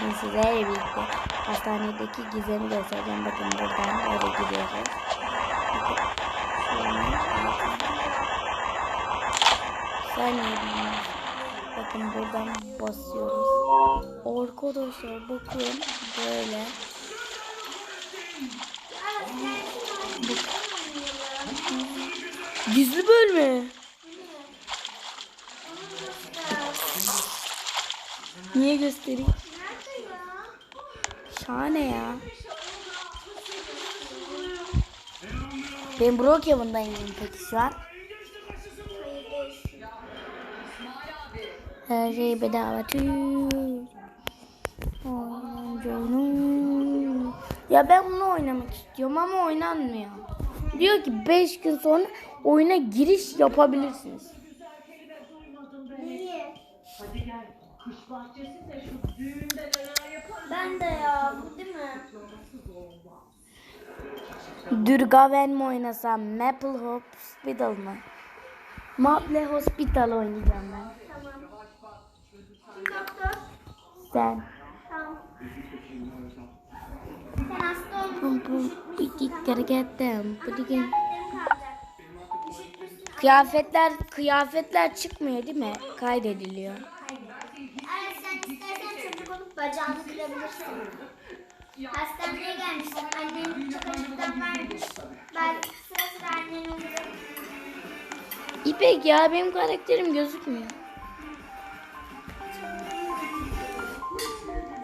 Bugün sizlerle birlikte hastanedeki gizemi göstereceğim. Bakın buradan böyle altına. Saniye Bakın buradan basıyoruz. Arkadaşlar bakın böyle. Gizli bölme. Niye göstereyim? Şahane ya. Ben Brookhaven'dayım peki şu an. Her şey bedava oyunu. Ya ben bunu oynamak istiyorum ama oynanmıyor. Diyor ki 5 gün sonra oyuna giriş yapabilirsiniz. Niye? Hadi gel. Kuş bahçesinde şu düğünde neler yaparız? Ben de ya bu değil mi? Durgaven mi oynasam? Maple Hospital mı? Maple Hospital oynayacağım ben. Tamam. Kim doktor? Sen. Tamam. Sen hasta olmuşsun. Pum pum. Bitik hareketten. Bitik. Benim kalacak. Üşütmüşsün. Kıyafetler kıyafetler çıkmıyor değil mi? Kaydediliyor. Eğer sen istersen çocuk olup bacağını kırabilirsin. Hastaneye gelmişsin. Annen çok acıktan vermiş. Belki sıra sıra annen olur. İpek ya benim karakterim gözükmüyor.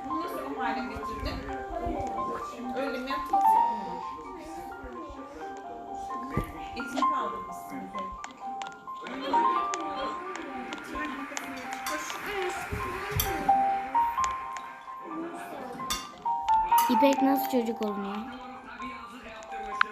Bunu nasıl getirdin? İpek nasıl çocuk oluyor?